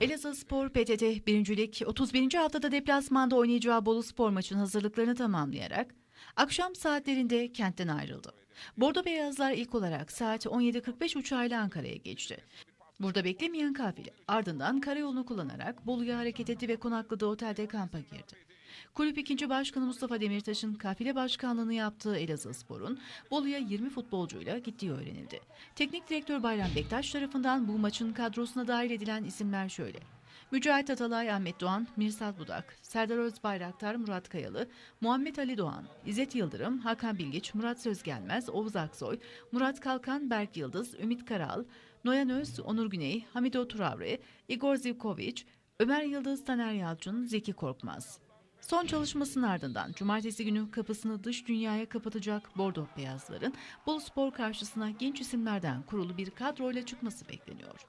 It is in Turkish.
Elazığ Spor PTT 1. Lig 31. haftada deplasmanda oynayacağı Bolu Spor maçının hazırlıklarını tamamlayarak akşam saatlerinde kentten ayrıldı. Bordo Beyazlar ilk olarak saat 17.45 uçağıyla Ankara'ya geçti. Burada beklemeyen kafile ardından karayolunu kullanarak Bolu'ya hareket etti ve konakladığı otelde kampa girdi. Kulüp 2. Başkanı Mustafa Demirtaş'ın kafile başkanlığını yaptığı Elazığ Spor'un Bolu'ya 20 futbolcuyla gittiği öğrenildi. Teknik direktör Bayram Bektaş tarafından bu maçın kadrosuna dahil edilen isimler şöyle. Mücahit Atalay, Ahmet Doğan, Mirsal Budak, Serdar Özbayraktar, Murat Kayalı, Muhammed Ali Doğan, İzzet Yıldırım, Hakan Bilgiç, Murat Sözgelmez, Oğuz Aksoy, Murat Kalkan, Berk Yıldız, Ümit Karal, Noyan Öz, Onur Güney, Hamido Turavre, Igor Zivkovic, Ömer Yıldız, Taner Yalçın, Zeki Korkmaz. Son çalışmasının ardından cumartesi günü kapısını dış dünyaya kapatacak Bordo Beyazların Bolu Spor karşısına genç isimlerden kurulu bir kadroyla çıkması bekleniyor.